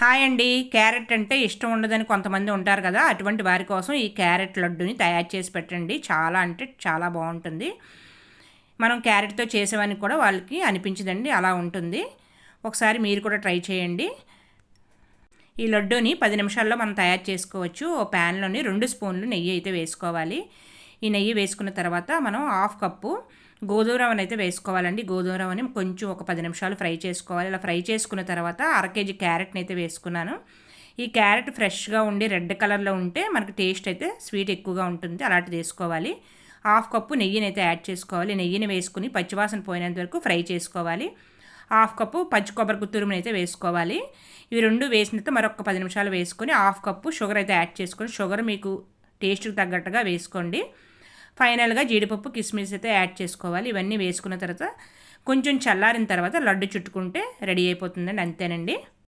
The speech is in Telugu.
హాయ్ అండి. క్యారెట్ అంటే ఇష్టం ఉండదని కొంతమంది ఉంటారు కదా అటువంటి వారి కోసం ఈ క్యారెట్ లడ్డుని తయారు చేసి పెట్టండి. చాలా అంటే చాలా బాగుంటుంది. మనం క్యారెట్తో చేసేవని కూడా వాళ్ళకి అనిపించదండి అలా ఉంటుంది. ఒకసారి మీరు కూడా ట్రై చేయండి. ఈ లడ్డూని పది నిమిషాల్లో మనం తయారు చేసుకోవచ్చు. ఓ ప్యాన్లోని రెండు స్పూన్లు నెయ్యి అయితే వేసుకోవాలి. ఈ నెయ్యి వేసుకున్న తర్వాత మనం హాఫ్ కప్పు గోధుమ రవ్వను అయితే వేసుకోవాలండి. గోధుమ రవ్వని కొంచెం ఒక పది నిమిషాలు ఫ్రై చేసుకోవాలి. ఇలా ఫ్రై చేసుకున్న తర్వాత అర కేజీ క్యారెట్ని అయితే వేసుకున్నాను. ఈ క్యారెట్ ఫ్రెష్గా ఉండి రెడ్ కలర్లో ఉంటే మనకి టేస్ట్ అయితే స్వీట్ ఎక్కువగా ఉంటుంది. అలాంటి వేసుకోవాలి. హాఫ్ కప్పు నెయ్యిని అయితే యాడ్ చేసుకోవాలి. నెయ్యిని వేసుకుని పచ్చివాసన పోయినంత వరకు ఫ్రై చేసుకోవాలి. హాఫ్ కప్పు పచ్చి కొబ్బరి కుత్తురుని అయితే వేసుకోవాలి. ఇవి రెండు వేసిన మరొక పది నిమిషాలు వేసుకొని హాఫ్ కప్పు షుగర్ అయితే యాడ్ చేసుకొని షుగర్ మీకు టేస్ట్కి తగ్గట్టుగా వేసుకోండి. ఫైనల్గా జీడిపప్పు కిస్మిస్ అయితే యాడ్ చేసుకోవాలి. ఇవన్నీ వేసుకున్న తర్వాత కొంచెం చల్లారిన తర్వాత లడ్డు చుట్టుకుంటే రెడీ అయిపోతుందండి. అంతేనండి.